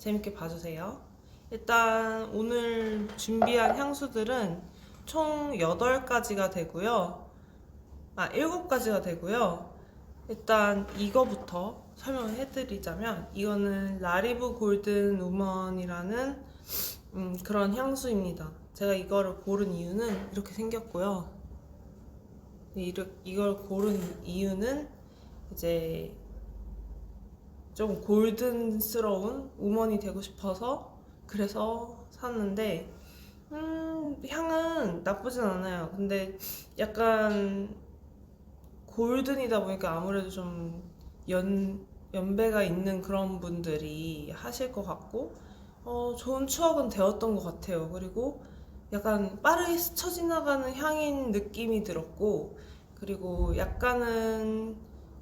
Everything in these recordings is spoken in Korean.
재밌게 봐주세요. 일단 오늘 준비한 향수들은 총 8가지가 되고요. 아, 7가지가 되고요. 일단 이거부터 설명을 해드리자면 이거는 라리브 골든 우먼이라는 음, 그런 향수입니다. 제가 이거를 고른 이유는 이렇게 생겼고요. 이걸 고른 이유는 이제 좀 골든스러운 우먼이 되고 싶어서 그래서 샀는데 음, 향은 나쁘진 않아요. 근데 약간 골든이다 보니까 아무래도 좀 연, 연배가 있는 그런 분들이 하실 것 같고 어, 좋은 추억은 되었던 것 같아요. 그리고 약간 빠르게 스쳐 지나가는 향인 느낌이 들었고 그리고 약간은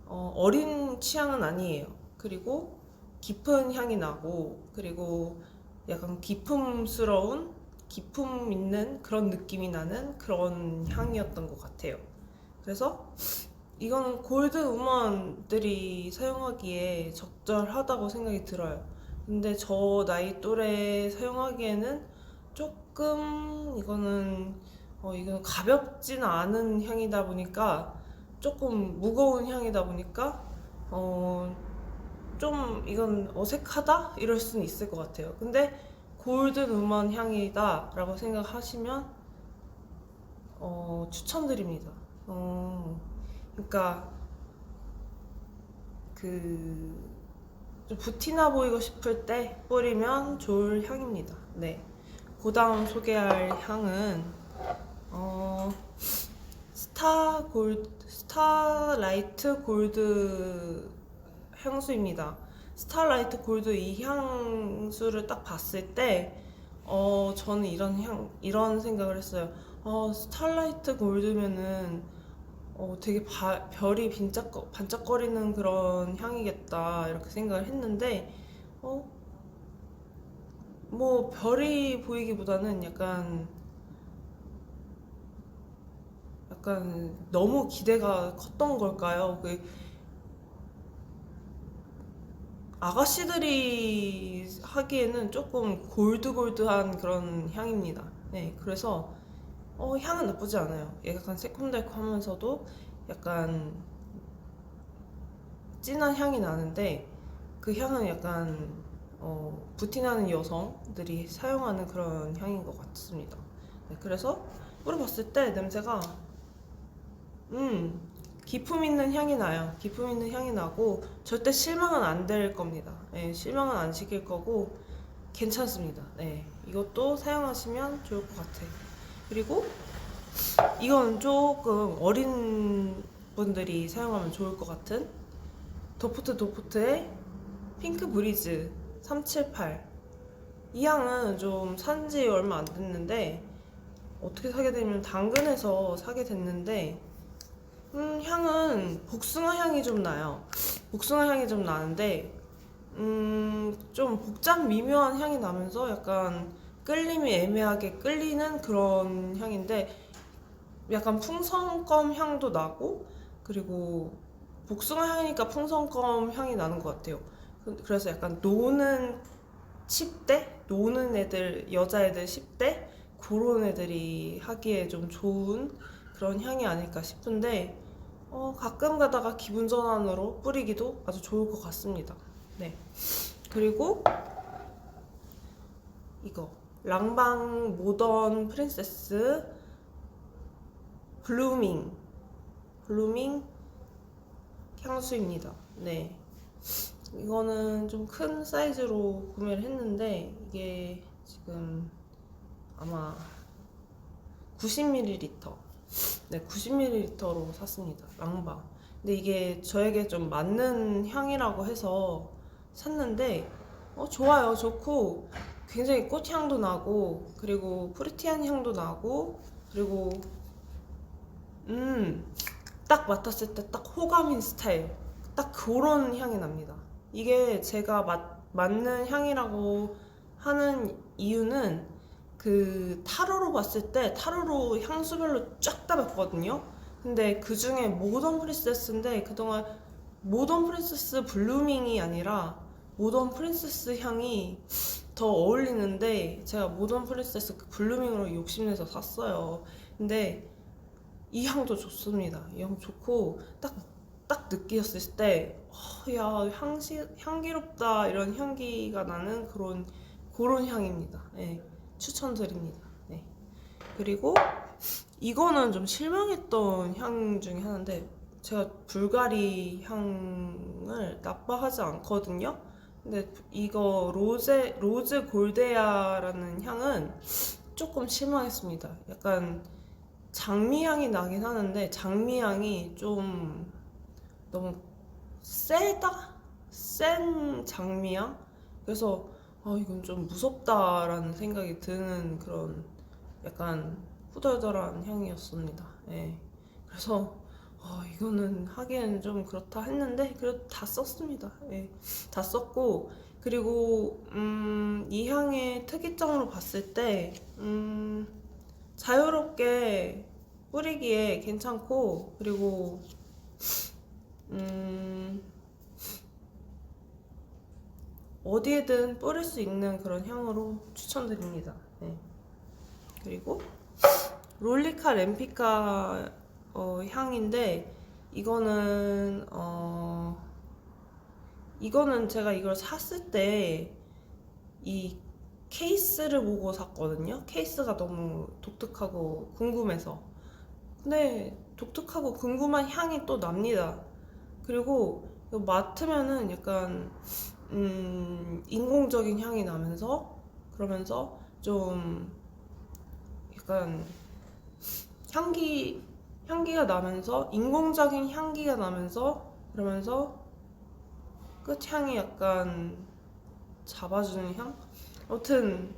어, 어린 취향은 아니에요. 그리고 깊은 향이 나고 그리고 약간 기품스러운 기품 있는 그런 느낌이 나는 그런 향이었던 것 같아요. 그래서 이거는 골든 우먼들이 사용하기에 적절하다고 생각이 들어요. 근데 저 나이 또래 사용하기에는 조금 이거는 어 이거는 가볍진 않은 향이다 보니까 조금 무거운 향이다 보니까 어 좀 이건 어색하다 이럴 수는 있을 것 같아요. 근데 골든 우먼 향이다라고 생각하시면 어 추천드립니다. 어 그러니까 그좀 부티나 보이고 싶을 때 뿌리면 좋을 향입니다. 네. 그 다음 소개할 향은 어 스타 골 스타라이트 골드 향수입니다. 스타라이트 골드 이 향수를 딱 봤을 때 어 저는 이런 향 이런 생각을 했어요. 어 스타라이트 골드면은 어, 되게 바- 별이 반짝, 반짝거리는 그런 향이겠다 이렇게 생각을 했는데 어, 뭐 별이 보이기보다는 약간 약간 너무 기대가 컸던 걸까요? 그 아가씨들이 하기에는 조금 골드골드한 그런 향입니다. 네, 그래서 어, 향은 나쁘지 않아요. 약간 새콤달콤하면서도 약간 진한 향이 나는데 그 향은 약간 어, 부티나는 여성들이 사용하는 그런 향인 것 같습니다. 네, 그래서 뿌려봤을 때 냄새가 음 기품 있는 향이 나요. 기품 있는 향이 나고 절대 실망은 안 될 겁니다. 네, 실망은 안 시킬 거고 괜찮습니다. 네, 이것도 사용하시면 좋을 것 같아요. 그리고 이건 조금 어린 분들이 사용하면 좋을 것 같은 도프트 도프트의 핑크 브리즈 378. 이 향은 좀 산지 얼마 안 됐는데 어떻게 사게 되냐면 당근에서 사게 됐는데 음, 향은 복숭아 향이 좀 나요. 복숭아 향이 좀 나는데 음, 좀 복잡 미묘한 향이 나면서 약간 끌림이 애매하게 끌리는 그런 향인데 약간 풍선껌 향도 나고 그리고 복숭아 향이니까 풍선껌 향이 나는 것 같아요. 그- 그래서 약간 노는 10대? 노는 애들, 여자애들 10대? 그런 애들이 하기에 좀 좋은 그런 향이 아닐까 싶은데 어, 가끔 가다가 기분 전환으로 뿌리기도 아주 좋을 것 같습니다. 네. 그리고 이거 랑방 모던 프린세스 블루밍 블루밍 향수입니다. 네. 이거는 좀 큰 사이즈로 구매를 했는데 이게 지금 아마 90ml 네, 90ml로 샀습니다. 랑바. 근데 이게 저에게 좀 맞는 향이라고 해서 샀는데 어, 좋아요. 좋고 굉장히 꽃향도 나고 그리고 프리티한 향도 나고 그리고 음, 딱 맡았을 때 딱 호감인 스타일. 딱 그런 향이 납니다. 이게 제가 맞, 맞는 향이라고 하는 이유는 그 타로로 봤을 때 타로로 향수별로 쫙 다 봤거든요. 근데 그 중에 모던 프린세스인데 그동안 모던 프린세스 블루밍이 아니라 모던 프린세스 향이 더 어울리는데 제가 모던 프린세스 그 블루밍으로 욕심내서 샀어요. 근데 이 향도 좋습니다. 이 향 좋고 딱 딱 느꼈을 때, 어, 야 향시 향기롭다 이런 향기가 나는 그런 그런 향입니다. 예, 추천드립니다. 네. 그리고 이거는 좀 실망했던 향 중에 하나인데 제가 불가리 향을 나빠하지 않거든요. 근데 이거 로제 로즈 골데아라는 향은 조금 실망했습니다. 약간 장미 향이 나긴 하는데 장미 향이 좀 너무 세다? 센 장미 향? 그래서 아 이건 좀 무섭다라는 생각이 드는 그런 약간 후덜덜한 향이었습니다. 예. 그래서 아, 이거는 하기에는 좀 그렇다 했는데 그래도 다 썼습니다. 예. 다 썼고 그리고 음, 이 향의 특이점으로 봤을 때 음, 자유롭게 뿌리기에 괜찮고 그리고 음, 어디에든 뿌릴 수 있는 그런 향으로 추천드립니다. 네. 그리고 롤리카 램피카 어, 향인데 이거는 어, 이거는 제가 이걸 샀을 때 이 케이스를 보고 샀거든요. 케이스가 너무 독특하고 궁금해서. 근데 독특하고 궁금한 향이 또 납니다. 그리고 맡으면은 약간 음, 인공적인 향이 나면서 그러면서 좀 약간 향기 향기가 나면서 인공적인 향기가 나면서 그러면서 끝향이 약간 잡아주는 향? 아무튼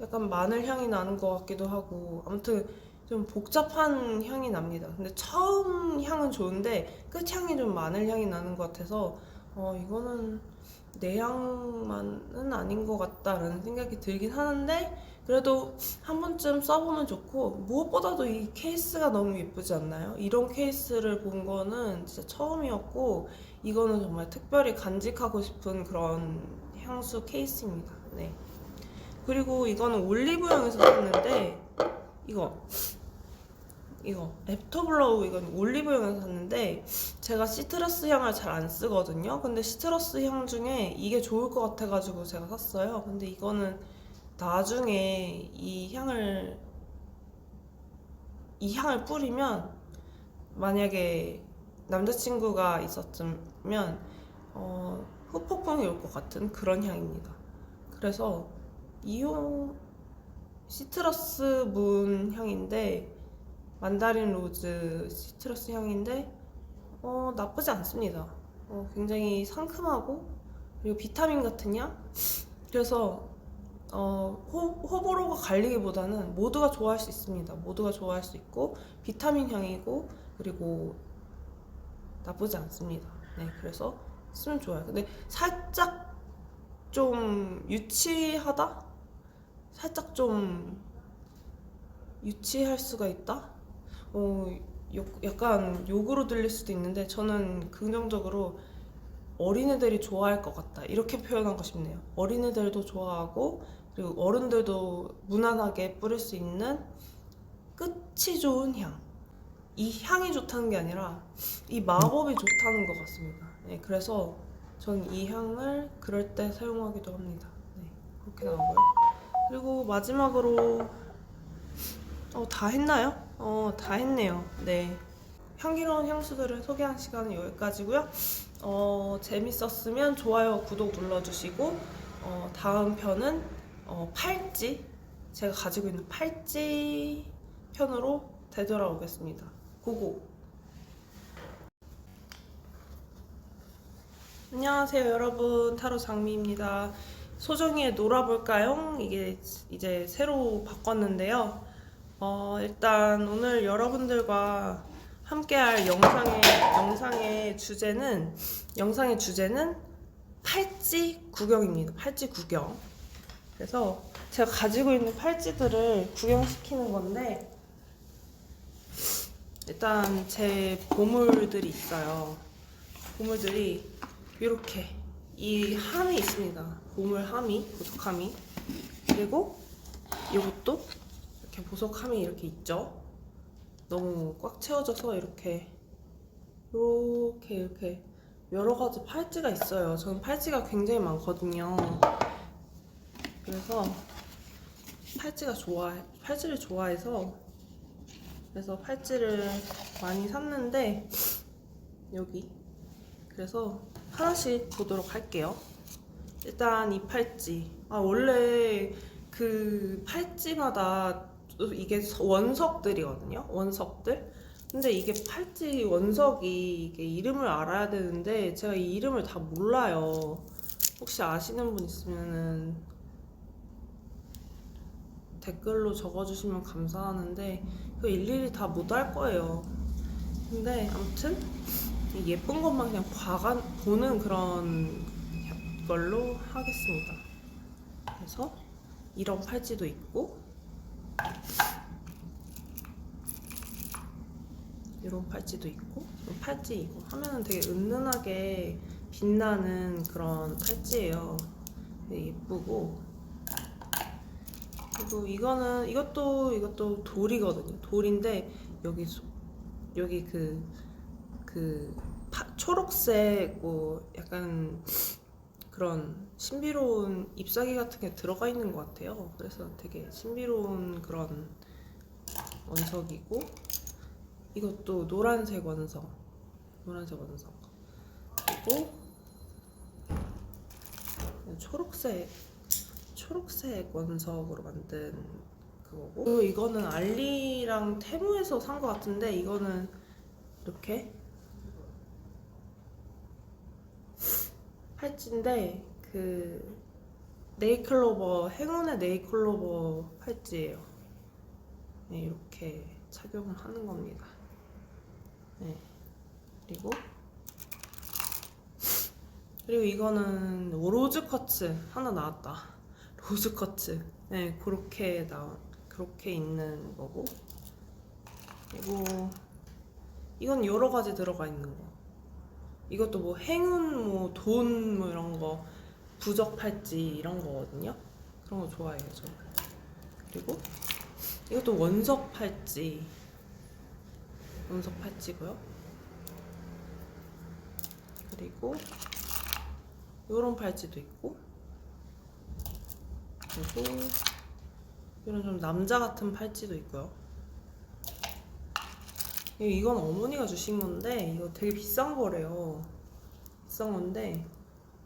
약간 마늘 향이 나는 것 같기도 하고 아무튼 좀 복잡한 향이 납니다. 근데 처음 향은 좋은데 끝향이 좀 마늘 향이 나는 것 같아서 어 이거는 내 향만은 아닌 것 같다라는 생각이 들긴 하는데 그래도 한 번쯤 써보면 좋고 무엇보다도 이 케이스가 너무 예쁘지 않나요? 이런 케이스를 본 거는 진짜 처음이었고 이거는 정말 특별히 간직하고 싶은 그런 향수 케이스입니다. 네. 그리고 이거는 올리브영에서 샀는데 이거 이거 애프터블러우 이건 올리브영에서 샀는데 제가 시트러스 향을 잘 안 쓰거든요. 근데 시트러스 향 중에 이게 좋을 것 같아가지고 제가 샀어요. 근데 이거는 나중에 이 향을 이 향을 뿌리면 만약에 남자친구가 있었으면 어, 후폭풍이 올 것 같은 그런 향입니다. 그래서 이용 시트러스 문 향인데 만다린 로즈 시트러스 향인데 어, 나쁘지 않습니다. 어, 굉장히 상큼하고 그리고 비타민 같은 향. 그래서 어, 호, 호불호가 갈리기보다는 모두가 좋아할 수 있습니다. 모두가 좋아할 수 있고 비타민 향이고 그리고 나쁘지 않습니다. 네, 그래서 쓰면 좋아요. 근데 살짝 좀 유치하다? 살짝 좀 유치할 수가 있다? 어, 욕- 약간 욕으로 들릴 수도 있는데 저는 긍정적으로 어린애들이 좋아할 것 같다. 이렇게 표현하고 싶네요. 어린애들도 좋아하고 그리고 어른들도 무난하게 뿌릴 수 있는 끝이 좋은 향. 이 향이 좋다는 게 아니라 이 마법이 좋다는 것 같습니다. 네, 그래서 전 이 향을 그럴 때 사용하기도 합니다. 네, 그렇게 나오고요. 그리고 마지막으로 어, 다 했나요? 어, 다 했네요. 네. 향기로운 향수들을 소개한 시간은 여기까지고요. 어, 재밌었으면 좋아요, 구독 눌러주시고 어, 다음 편은 어, 팔찌 제가 가지고 있는 팔찌 편으로 되돌아오겠습니다. 고고. 안녕하세요, 여러분. 타로 장미입니다. 소정이의 놀아볼까요? 이게 이제 새로 바꿨는데요. 어, 일단 오늘 여러분들과 함께할 영상의 영상의 주제는 영상의 주제는 팔찌 구경입니다. 팔찌 구경. 그래서 제가 가지고 있는 팔찌들을 구경시키는 건데 일단 제 보물들이 있어요. 보물들이 이렇게 이 함이 있습니다. 보물 함이, 보석함이. 그리고 이것도 이렇게 보석함이 이렇게 있죠. 너무 꽉 채워져서 이렇게 이렇게 이렇게 여러 가지 팔찌가 있어요. 저는 팔찌가 굉장히 많거든요. 그래서 팔찌가 좋아 팔찌를 좋아해서 그래서 팔찌를 많이 샀는데 여기 그래서 하나씩 보도록 할게요. 일단 이 팔찌 아 원래 그 팔찌마다 이게 원석들이거든요. 원석들. 근데 이게 팔찌 원석이 이게 이름을 알아야 되는데 제가 이 이름을 다 몰라요. 혹시 아시는 분 있으면은 댓글로 적어주시면 감사하는데 그 일일이 다 못 할 거예요. 근데 아무튼 이 예쁜 것만 그냥 봐가 보는 그런 걸로 하겠습니다. 그래서 이런 팔찌도 있고 이런 팔찌도 있고 팔찌 이거 하면은 되게 은은하게 빛나는 그런 팔찌예요. 예쁘고 그리고 이거는 이것도 이것도 돌이거든요. 돌인데 여기 소- 여기 그그 초록색 뭐 약간 그런 신비로운 잎사귀 같은 게 들어가 있는 것 같아요. 그래서 되게 신비로운 그런 원석이고 이것도 노란색 원석, 노란색 원석 그리고 초록색 초록색 원석으로 만든 그거고 그리고 이거는 알리랑 테무에서 산 것 같은데 이거는 이렇게 팔찌인데 그 네이클로버 행운의 네이클로버 팔찌예요. 네, 이렇게 착용을 하는 겁니다. 네. 그리고 그리고 이거는 로즈 커츠 하나 나왔다. 로즈 커츠. 네, 그렇게 나 그렇게 있는 거고. 그리고 이건 여러 가지 들어가 있는 거. 이것도 뭐 행운 뭐 돈 뭐 이런 거 부적 팔찌 이런 거거든요. 그런 거 좋아해요, 저. 그리고 이것도 원석 팔찌. 원석 팔찌고요. 그리고 요런 팔찌도 있고 그리고 이런 좀 남자 같은 팔찌도 있고요. 이- 이건 어머니가 주신 건데 이거 되게 비싼 거래요. 비싼 건데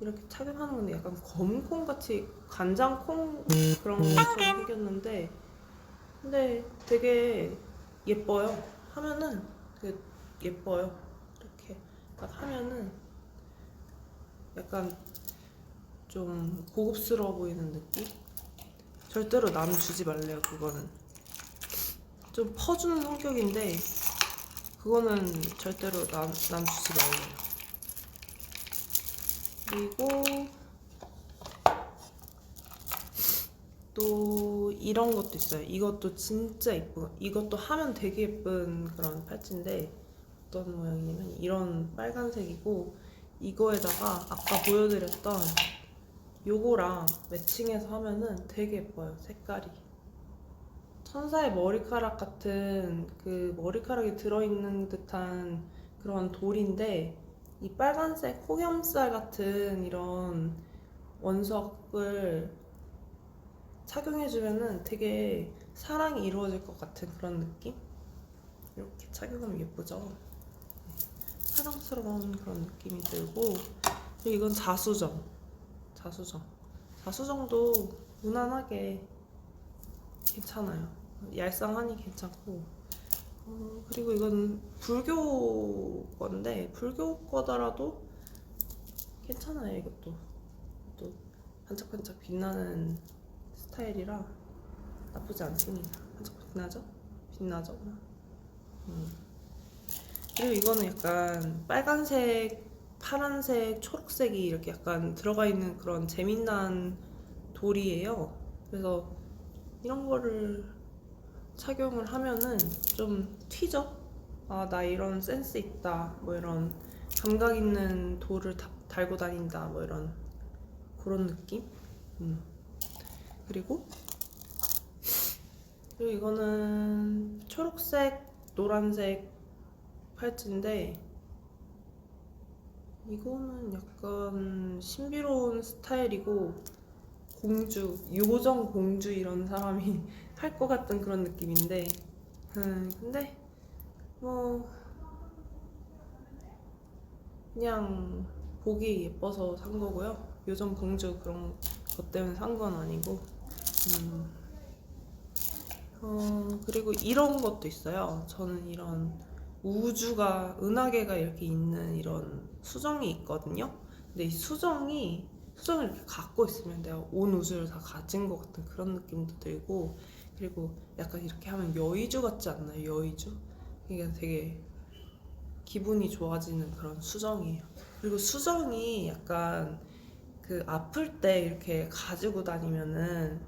이렇게 착용하는 건데 약간 검은콩 같이 간장콩 그런 것처럼 생겼는데 근데 되게 예뻐요. 하면은 되게 예뻐요. 이렇게 딱 하면은 약간 좀 고급스러워 보이는 느낌? 절대로 남 주지 말래요, 그거는. 좀 퍼주는 성격인데, 그거는 절대로 남, 남 주지 말래요. 그리고, 또, 이런 것도 있어요. 이것도 진짜 예쁘고, 이것도 하면 되게 예쁜 그런 팔찌인데, 어떤 모양이냐면, 이런 빨간색이고, 이거에다가 아까 보여드렸던 요거랑 매칭해서 하면은 되게 예뻐요 색깔이 천사의 머리카락 같은 그 머리카락이 들어있는 듯한 그런 돌인데 이 빨간색 폭염살 같은 이런 원석을 착용해주면은 되게 사랑이 이루어질 것 같은 그런 느낌? 이렇게 착용하면 예쁘죠? 사랑스러운 그런 느낌이 들고 이건 자수정 자수정 자수정도 무난하게 괜찮아요 얄쌍하니 괜찮고 어, 그리고 이건 불교 건데 불교 거더라도 괜찮아요 이것도 또 반짝반짝 빛나는 스타일이라 나쁘지 않습니다 반짝반짝 빛나죠? 빛나죠? 음. 그리고 이거는 약간 빨간색, 파란색, 초록색이 이렇게 약간 들어가 있는 그런 재미난 돌이에요. 그래서 이런 거를 착용을 하면은 좀 튀죠? 아, 나 이런 센스 있다. 뭐 이런 감각 있는 돌을 다, 달고 다닌다. 뭐 이런 그런 느낌. 음. 그리고 그리고 이거는 초록색, 노란색 팔찌인데 이거는 약간 신비로운 스타일이고 공주, 요정 공주 이런 사람이 할 것 같은 그런 느낌인데 음, 근데 뭐 그냥 보기 예뻐서 산 거고요. 요정 공주 그런 것 때문에 산 건 아니고 음. 어, 그리고 이런 것도 있어요. 저는 이런 우주가 은하계가 이렇게 있는 이런 수정이 있거든요. 근데 이 수정이 수정을 이렇게 갖고 있으면 내가 온 우주를 다 가진 것 같은 그런 느낌도 들고 그리고 약간 이렇게 하면 여의주 같지 않나요? 여의주? 이게 되게 기분이 좋아지는 그런 수정이에요. 그리고 수정이 약간 그 아플 때 이렇게 가지고 다니면은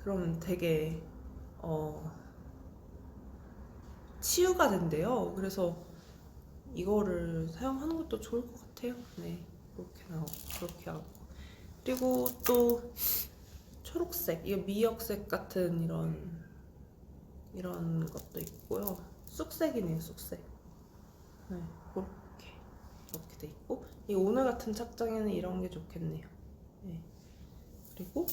그러면 되게 어 치유가 된대요. 그래서 이거를 사용하는 것도 좋을 것 같아요. 네, 그렇게 나오고 그렇게 하고 그리고 또 초록색, 이거 미역색 같은 이런 이런 것도 있고요. 쑥색이네요, 쑥색. 네, 그렇게 이렇게 돼 있고 이 오늘 같은 착장에는 이런 게 좋겠네요. 네. 그리고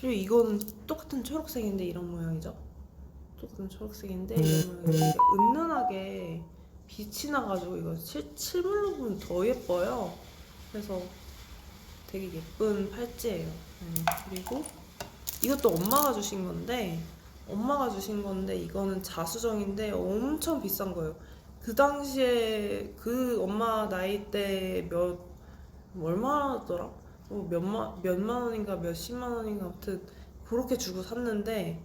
그리고 이거는 똑같은 초록색인데 이런 모양이죠. 똑같은 초록색인데 이런 모양이 이렇게 은은하게 빛이 나가지고 이거 실, 실물로 보면 더 예뻐요. 그래서 되게 예쁜 팔찌예요. 네. 그리고 이것도 엄마가 주신 건데 엄마가 주신 건데 이거는 자수정인데 엄청 비싼 거예요. 그 당시에 그 엄마 나이 때몇 얼마더라? 어, 몇만 몇만 원인가 몇십만 원인가 아무튼 그렇게 주고 샀는데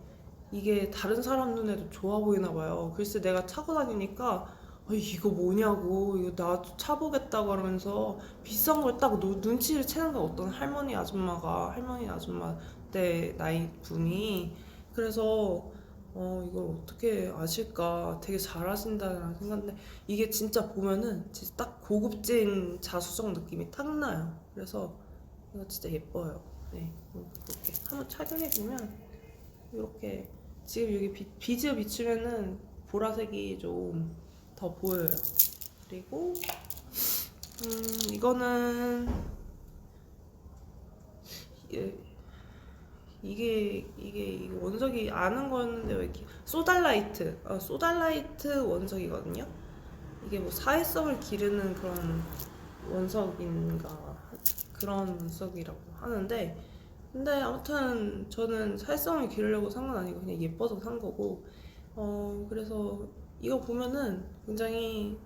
이게 다른 사람 눈에도 좋아 보이나 봐요. 글쎄 내가 차고 다니니까 아, 이거 뭐냐고. 이거 나도 차보겠다고 하면서 비싼 걸 딱 눈치를 채는 거야 어떤 할머니 아줌마가. 할머니 아줌마 때 나이 분이. 그래서 어 이걸 어떻게 아실까. 되게 잘하신다는 생각인데 이게 진짜 보면은 진짜 딱 고급진 자수정 느낌이 탁 나요. 그래서 이거 진짜 예뻐요. 네 이렇게 한번 착용해 보면 이렇게 지금 여기 비, 비즈 비추면은 보라색이 좀 더 보여요 그리고 음 이거는 예, 이게 이게 원석이 아는 거였는데 왜 이렇게 소달라이트 어, 소달라이트 원석이거든요. 이게 뭐 사회성을 기르는 그런 원석인가 그런 원석이라고 하는데 근데 아무튼 저는 사회성을 기르려고 산 건 아니고 그냥 예뻐서 산 거고 어 그래서 이거 보면은 굉장히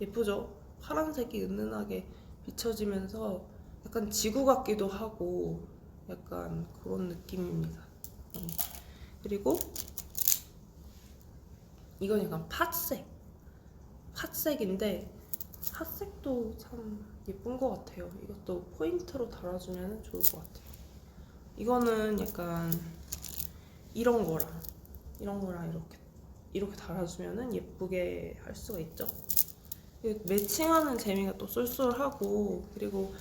예쁘죠 파란색이 은은하게 비춰지면서 약간 지구 같기도 하고 약간 그런 느낌입니다. 음. 그리고 이건 약간 팥색, 팥색인데 팥색도 참 예쁜 것 같아요. 이것도 포인트로 달아주면 좋을 것 같아요. 이거는 약간 이런 거랑 이런 거랑 이렇게 이렇게 달아주면은 예쁘게 할 수가 있죠. 이게 매칭하는 재미가 또 쏠쏠하고 그리고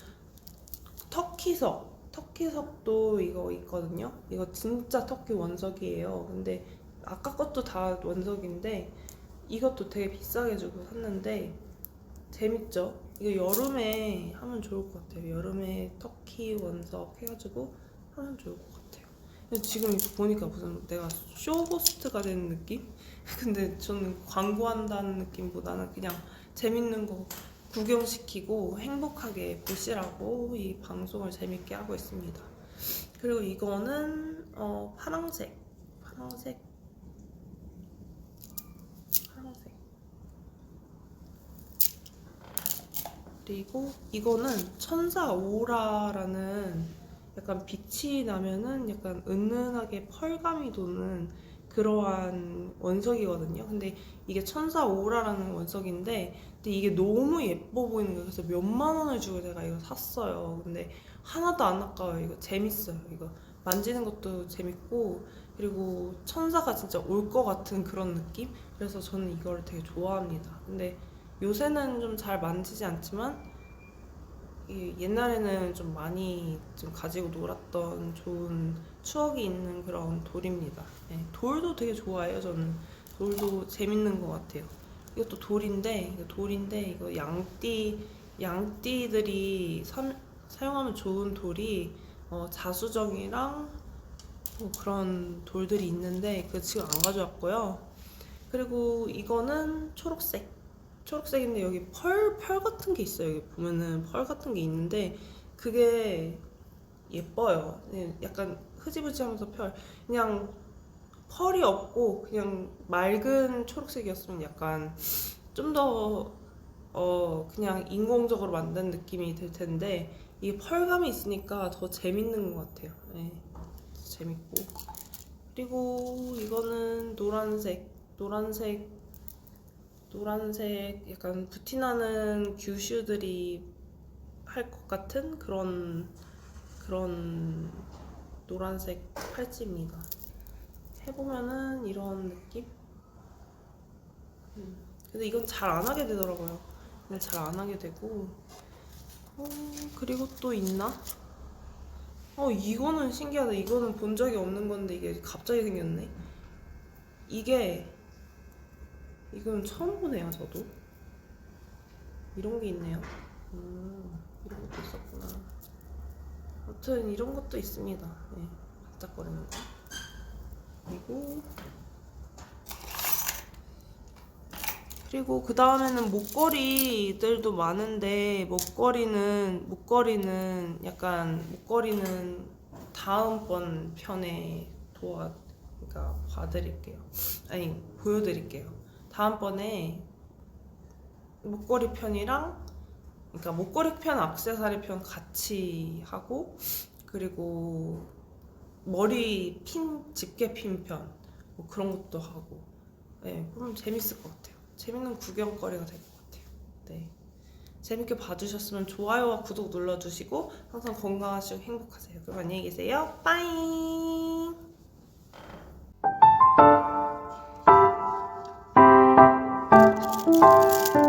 터키석 터키석도 이거 있거든요. 이거 진짜 터키 원석이에요. 근데 아까 것도 다 원석인데 이것도 되게 비싸게 주고 샀는데 재밌죠? 이거 여름에 하면 좋을 것 같아요. 여름에 터키 원석 해가지고 하면 좋을 것 같아요. 근데 지금 보니까 무슨 내가 쇼호스트가 되는 느낌? 근데 저는 광고한다는 느낌보다는 그냥 재밌는 거 구경시키고 행복하게 보시라고 이 방송을 재밌게 하고 있습니다. 그리고 이거는 어, 파랑색, 파랑색, 파랑색. 그리고 이거는 천사 오라라는 약간 빛이 나면은 약간 은은하게 펄감이 도는 그러한 원석이거든요. 근데 이게 천사 오라라는 원석인데 근데 이게 너무 예뻐 보이는 거예요. 그래서 몇만 원을 주고 제가 이거 샀어요. 근데 하나도 안 아까워요. 이거 재밌어요. 이거 만지는 것도 재밌고 그리고 천사가 진짜 올 것 같은 그런 느낌? 그래서 저는 이걸 되게 좋아합니다. 근데 요새는 좀 잘 만지지 않지만 이 옛날에는 좀 많이 좀 가지고 놀았던 좋은 추억이 있는 그런 돌입니다. 네, 돌도 되게 좋아해요. 저는 돌도 재밌는 것 같아요. 이것도 돌인데 이거 돌인데 이거 양띠 양띠들이 사, 사용하면 좋은 돌이 어, 자수정이랑 뭐 그런 돌들이 있는데 그 지금 안 가져왔고요. 그리고 이거는 초록색. 초록색인데 여기 펄, 펄 같은 게 있어요. 여기 보면은 펄 같은 게 있는데 그게 예뻐요. 네, 약간 흐지부지하면서 펄. 그냥 펄이 없고 그냥 맑은 초록색이었으면 약간 좀더 어, 그냥 인공적으로 만든 느낌이 들 텐데 이게 펄감이 있으니까 더 재밌는 것 같아요. 네, 재밌고 그리고 이거는 노란색, 노란색, 노란색 약간 부티나는 규슈들이 할 것 같은 그런 그런 노란색 팔찌입니다. 해보면은 이런 느낌? 음, 근데 이건 잘 안 하게 되더라고요. 그냥 잘 안 하게 되고. 어, 그리고 또 있나? 어, 이거는 신기하다. 이거는 본 적이 없는 건데 이게 갑자기 생겼네. 이게 이건 처음 보네요, 저도. 이런 게 있네요. 음, 이런 것도 있었구나. 아무튼 이런 것도 있습니다. 네, 반짝거리는 거. 그리고 그리고 그 다음에는 목걸이들도 많은데 목걸이는 목걸이는 약간 목걸이는 다음번 편에 도와 그러니까 봐드릴게요. 아니 보여드릴게요. 다음번에 목걸이 편이랑 그러니까 목걸이 편, 액세서리 편 같이 하고 그리고 머리 핀 집게 핀 편 뭐 그런 것도 하고. 네 그럼 재밌을 것 같아요. 재밌는 구경거리가 될 것 같아요. 네. 재밌게 봐주셨으면 좋아요와 구독 눌러주시고 항상 건강하시고 행복하세요. 그럼 안녕히 계세요. 빠잉 Música